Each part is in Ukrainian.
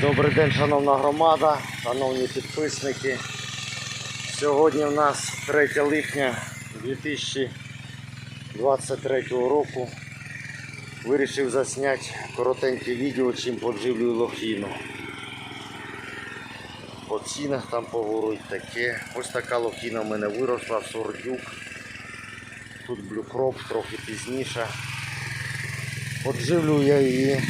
Добрий день, шановна громада, шановні підписники. Сьогодні в нас 3 липня 2023 року. Вирішив засняти коротеньке відео, чим подживлюю лохіну. По цінах там поговорить таке. Ось така лохіна в мене виросла, сордюк. Тут блюкроп трохи пізніше. Подживлюю я її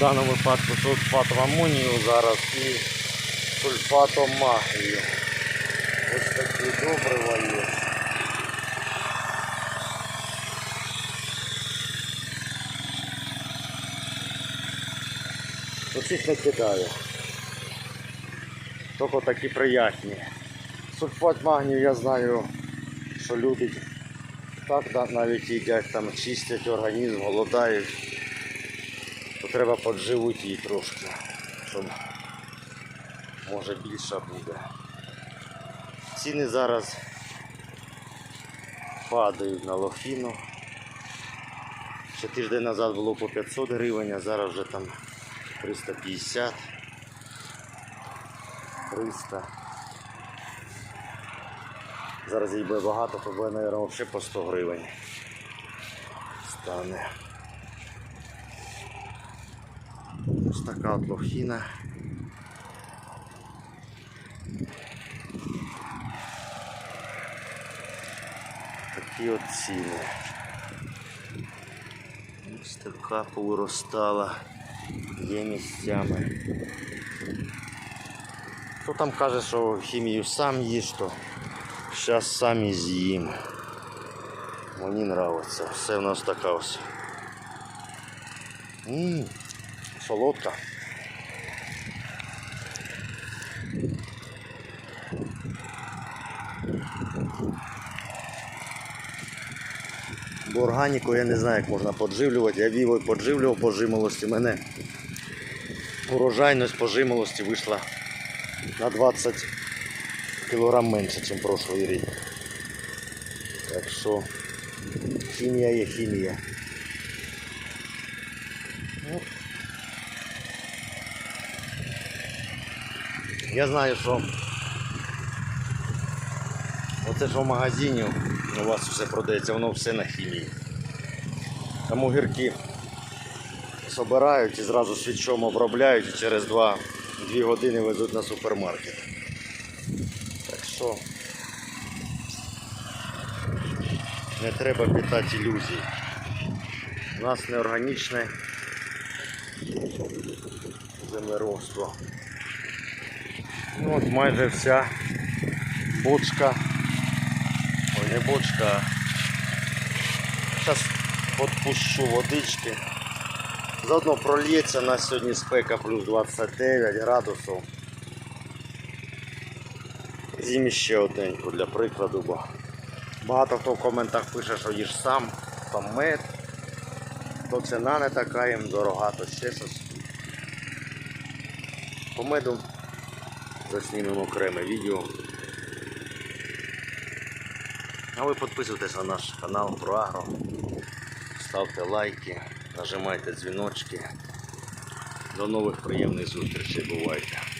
в даному випадку сульфатом амонію зараз і сульфатом магнію. Ось такі добрива є. Оцих не кидаю. Тільки такі приятні. Сульфат магнію я знаю, що люди так навіть їдять, там чистять організм, голодають то треба подживити її трошки, щоб може більше буде. Ціни зараз падають на лохіну. Ще тиждень назад було по 500 гривень, а зараз вже там 350, 300. Зараз їй буде багато, то буде, мабуть, взагалі по 100 гривень стане. Ось така от лохіна. Такі от ціни. Ось така повиростала. Є місцями. Хто там каже, що хімію сам їж, то зараз сам і з'їм. Мені нравиться. Все в нас така ось. М, Солодка. Бо органіку я не знаю, як можна подживлювати. Я вівою подживлював по жимолості. Мене урожайність по жимолості вийшла на 20 кг менше, ніж прошлий рік. Так що хімія є хімія. Я знаю, що оце що в магазині у вас все продається, воно все на хімії. Тому гірки собирають і зразу свічом обробляють і через 2, 2 години везуть на супермаркет. Так що не треба питати ілюзій. У нас неорганічне землеробство. Ну, от майже вся бочка. Ой, не бочка. Зараз відпущу водички. Заодно прольється на сьогодні спека плюс 29 градусів. Зім ще одненьку для прикладу, бо багато хто в коментах пише, що їж сам, там мед, то ціна не така їм дорога, то ще щось. По меду заснімемо окреме відео. А ви підписуйтесь на наш канал про Агро, ставте лайки, нажимайте дзвіночки. До нових приємних зустрічей. Бувайте!